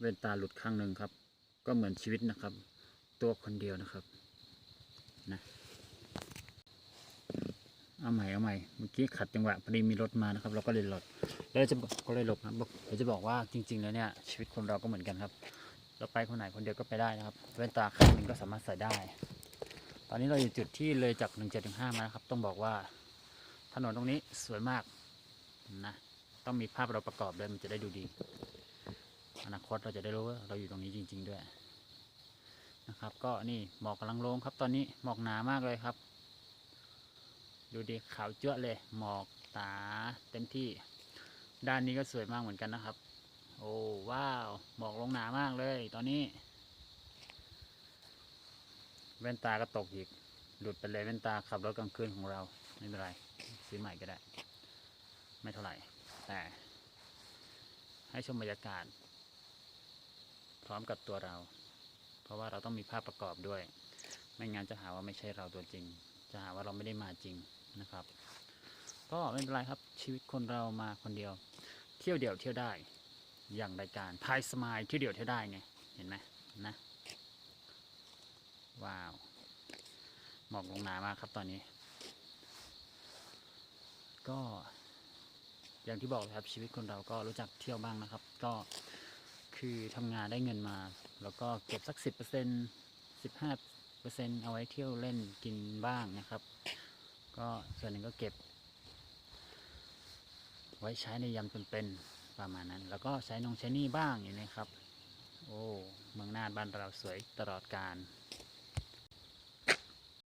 เว้นตาหลุดข้างหนึ่งครับ ก็เหมือนชีวิตนะครับ ตัวคนเดียวนะครับนะเอาใหม่เอาใหม่เมื่อกี้ขัดจังหวะพอดีมีรถมานะครับ เราก็เลยหลบแล้วจะก็เลยหลบนะบอกเราจะบอกว่าจริง ๆ แล้วเนี่ยชีวิตคนเราก็เหมือนกันครับ เราไปคนไหนคนเดียวก็ไปได้นะครับแว่นตาข้างหนึ่งก็สามารถใส่ได้ ตอนนี้เราอยู่จุดที่เลยจาก1 7ถึง5มานะครับ ต้องบอกว่าถนนตรงนี้สวยมากนะต้องมีภาพเราประกอบด้วยมันจะได้ดูดี อนาคตเราจะได้รู้ว่าเราอยู่ตรงนี้จริง ๆ ด้วยนะครับ ก็นี่หมอกกำลังลงครับ ตอนนี้หมอกหนามากเลยครับ ดูดีขาวเจ้าะเลย หมอกตาเต็มที่ ด้านนี้ก็สวยมากเหมือนกันนะครับ โอ้ว้าวหมอกลงหนามากเลย ตอนนี้ แว่นตาก็ตกอีกหลุดไปเลยแว่นตาขับรถกลางคืนของเราไม่เป็นไร ซื้อใหม่ก็ได้ ไม่เท่าไหร่ แต่ให้ชมบรรยากาศ พร้อมกับตัวเรา เพราะว่าเราต้องมีภาพประกอบด้วย ไม่งั้นจะหาว่าไม่ใช่เราตัวจริง จะหาว่าเราไม่ได้มาจริงนะครับ ก็ไม่เป็นไรครับชีวิตคนเรามาคนเดียว เที่ยวเดี่ยวเที่ยวได้ อย่างรายการพายสมายเที่ยวเดี่ยวเที่ยวได้ไงเห็นไหมนะว้าวหมอกลงหนามากครับตอนนี้ ก็อย่างที่บอกครับชีวิตคนเราก็รู้จักเที่ยวบ้างนะครับ ก็ คือทำงานได้เงินมา แล้วก็เก็บสักสิบเปอร์เซ็นสิบห้าเปอร์เซ็นเอาไว้เที่ยวเล่นกินบ้างนะครับ ก็ส่วนหนึ่งก็เก็บ ไว้ใช้ในยามจำเป็นประมาณนั้น แล้วก็ใช้นงใช้นี่บ้างอย่างนี้ครับ โอ้ เมืองน่านบ้านเราสวยตลอดการ